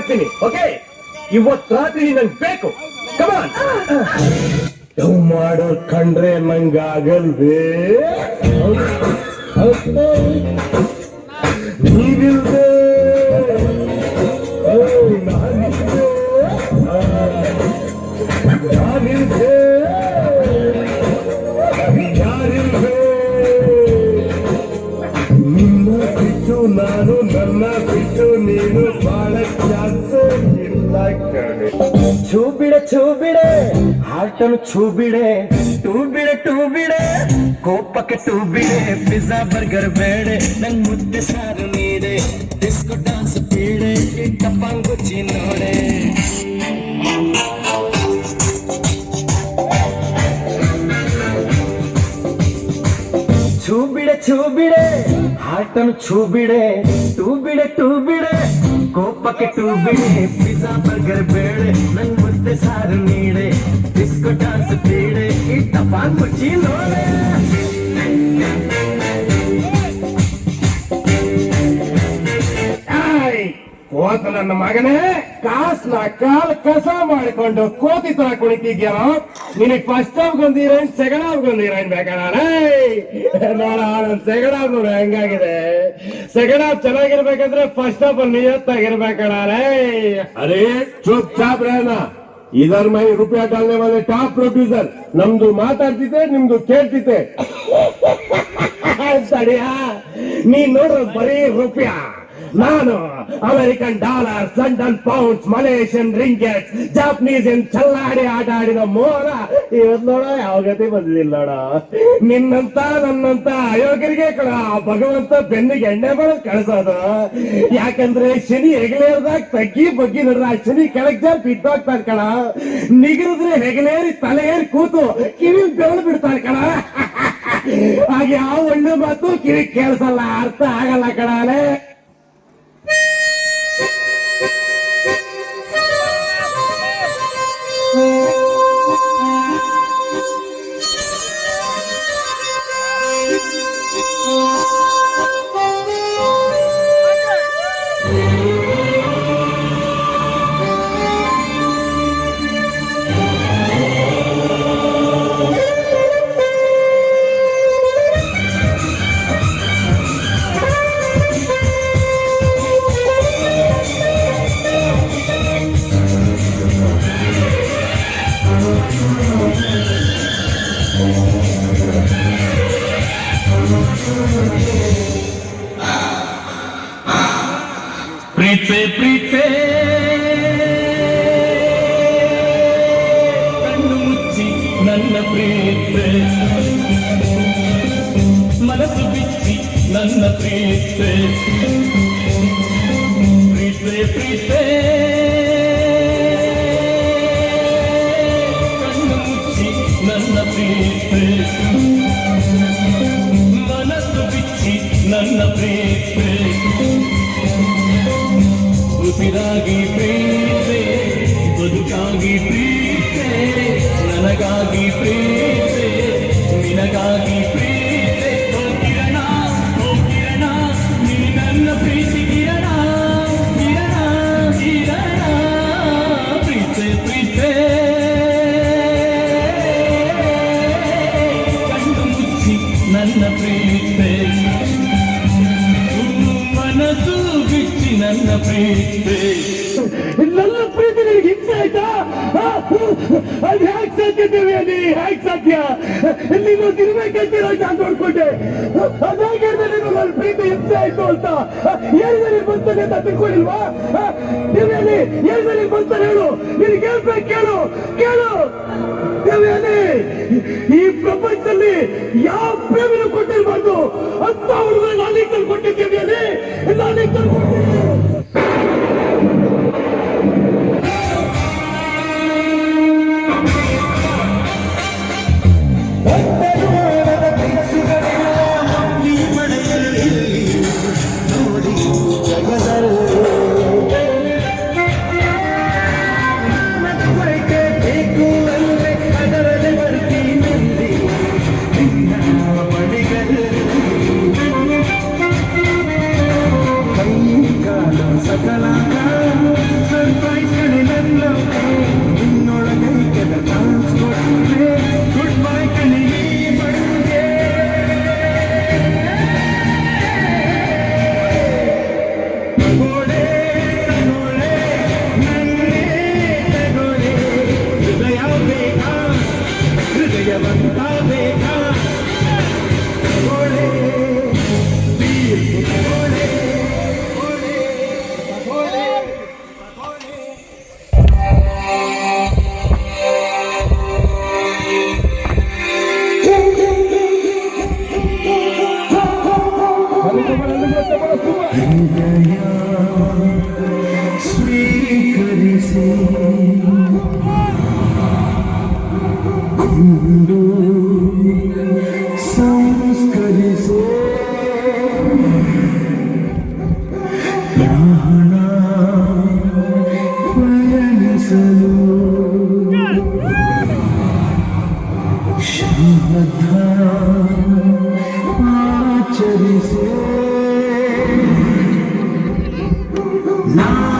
ಮಾಡ್ತೀನಿ ಓಕೆ ಇವತ್ ರಾತ್ರಿ ನಂಗೆ ಬೇಕು. ಕಮಾನ್ ಲವ್ ಮಾಡೋ ಕಂಡ್ರೆ ನಂಗಾಗಲ್ವೇ? ನೀವಿಲ್ದೆ ನಾನಿಲ್ದೆ ಯಾರಿಲ್ದೆ ನಿನ್ನ ಬಿಟ್ಟು ನಾನು ನನ್ನ ಬಿಟ್ಟು ನೀನು ಇಲ್ಲ ಕಣೆ ಛೂ ಬಿಡೆ ಛೂ ಬಿಡೆ ಹಾರ್ಟನ್ನು ಛೂ ಬಿಡೆ ಟೂ ಬಿಡೆ ಟೂ ಬಿಡೆ ಕೋಪಕ್ಕೆ ಟೂ ಬಿಡೆ ಪಿಜ್ಜಾ ಬರ್ಗರ್ ಬೇಡೆ ನಂಗ್ ಮುದ್ದೆ ಸಾರು ನೀಡೆ ಡಿಸ್ಕೋ ಡಾನ್ಸ್ ಬೀಡೆ ಟಪ್ಪಂಗುಚ್ಚಿ ನೋಡೆ ಹಾರ್ಟನ್ನು ಛೂ ಬಿಡೆ ಟೂ ಬಿಡೆ ಟೂ ಬಿಡೆ ಕೋಪಕ್ಕೆ ಟೂ ಬಿಡೆ. ಪಿಜ್ಜಾ ಬರ್ಗರ್ ಬೇಳೆ ನನ್ ಮುದ್ದೆ ಸಾರು ನೀಡೆ ಡಿಸ್ಕೋ ಡಾನ್ಸ್ ಈ ಇಟ್ಟಪ್ಪ ಮುಚ್ಚಿ ನೋಡೆ. ಹೋತ ನನ್ನ ಮಗನೇ. ಕಾಸ್ನ ಕಾಲ್ ಕಸ ಮಾಡಿಕೊಂಡು ಕೋತಿ ತರ ಕುಣಿತಿದ್ಯೋ ನಿನಗೆ ಫಸ್ಟ್ ಹಾಫ್ ಒಂದ್ ಹೀರೋಯಿನ್ ಸೆಕೆಂಡ್ ಹಾಫ್ ಒಂದ್ ಹೀರೋಯಿನ್ ಬೇಕಾಣ ನೋಡ ನನ್ ಸೆಕೆಂಡ್ ಹಾಫ್ ನೋಡ ಹೆಂಗಾಗಿದೆ? ಸೆಕೆಂಡ್ ಹಾಫ್ ಚೆನ್ನಾಗಿರ್ಬೇಕಂದ್ರೆ ಫಸ್ಟ್ ಹಾಫ್ ಅಲ್ಲಿ ನಿಯತ್ತಾಗಿರ್ಬೇಕಣ ಅರೇ ಚುಪ್ ಚಾಪ್ ರೇನ ಇದರ್ ಮೈ ರೂಪಾಯಿ ಡಾಲ್ನೆ ಮೇಲೆ ಟಾಪ್ ಪ್ರೊಡ್ಯೂಸರ್ ನಮ್ದು ಮಾತಾಡ್ತಿದ್ದೆ ನಿಮ್ದು ಕೇಳ್ತಿದ್ದೆ. ಸರಿಯಾ? ನೀನ್ ನೋಡ್ರ ಬರೀ ರೂಪಾಯ. ನಾನು American dollar London pounds Malaysian ringgit Japanese ಏನ್ ಚಲ್ಲಾಡಿ ಆಟ ಆಡಿದ ಮೋರ ಇವತ್ ನೋಡ, ಯಾವ ಗತಿ ಬಂದಿಲ್ಲ ನೋಡ. ನಿನ್ನಂತ, ನನ್ನಂತ ಅಯೋಗ್ಯರಿಗೆ ಕಣ ಭಗವಂತ ಬೆನ್ನಿಗೆ ಎಣ್ಣೆ ಬರೋದ್ ಕಳಿಸೋದು. ಯಾಕಂದ್ರೆ ಶನಿ ಹೆಗಲೇರ್ದಾಗ ತಗ್ಗಿ ಬಗ್ಗಿ ನೋಡ್ರ, ಆ ಶನಿ ಕೆಳಗ್ ಜಾರ್ ಬಿದ್ದೋಗ್ತಾನೆ ಕಣ. ನಿಗಿರಿದ್ರೆ ಹೆಗಲೇರಿ ತಲೆ ಏರಿ ಕೂತು ಕಿವಿ ಬೆಳೆದು ಬಿಡ್ತಾನೆ ಕಣ. ಹಾಗೆ ಯಾವ ಒಳ್ಳೆ ಮಾತು ಕಿವಿ ಕೇಳಿಸಲ್ಲ, ಅರ್ಥ ಆಗಲ್ಲ ಕಣಾಲೆ ಪ್ರೀತೆ ಪ್ರೀತೆ ಕಣ್ಣು ಮುಚ್ಚಿ ನನ್ನ ಪ್ರೀತೆ ಮನಸ್ಸು ಬಿಚ್ಚಿ ನನ್ನ ಪ್ರೀತೆ ಪ್ರೀತೆ ಪ್ರೀತೆ ನನ್ನ ಪ್ರೀತೆ. ಮನಸ್ಸು ಬಿಚ್ಚಿ ನನ್ನ ಪ್ರೀತೆ. ಉಸಿರಾಗಿ ಪ್ರೀತೆ ಬದುಕಾಗಿ ಪ್ರೀತೆ ನನಗಾಗಿ ಪ್ರೀತೆ ನಿನಗಾಗಿ ಪ್ರೀತೆ ಅದು ಹ್ಯಾಕ್ ಸಾಧ್ಯದೇವಿ ಅಲ್ಲಿ ಹ್ಯಾಕ್ ಸಾಧ್ಯ ನೀನು ತಿರ್ಬೇಕಂತೀರೋ ನಾನು ನೋಡ್ಕೊಂಡೆ. ಅದಾಗೆ ನೀನು ನನ್ನ ಪ್ರೀತಿ ಹಿಂಸೆ ಆಯ್ತು ಅಂತ. ಏಳ್ದಲ್ಲಿ ಬಂತಾನೆ ಅಂತ ತಿಳ್ಕೊಂಡಿಲ್ವಾ? ದೇವಿಯಲ್ಲಿ ಏಳ್ದಲ್ಲಿ ಬಂತಾನೆ ಹೇಳು. ನಿನಗೆ ಹೇಳ್ಬೇಕು, ಕೇಳು ಕೇಳು. ದೇವಿಯಲ್ಲಿ ಈ ಪ್ರಪಂಚದಲ್ಲಿ ಯಾವ ಪ್ರೇಮಿನ ಕೊಟ್ಟಿರ್ಬಾರ್ದು ಅಂತ ಹುಡುಗರು ನಾನೇ ಕೊಟ್ಟಿದ್ದೇವೆ ಅಲ್ಲಿ. ನಾನೇ ಕೊಟ್ಟಿದ್ದೇನೆ No.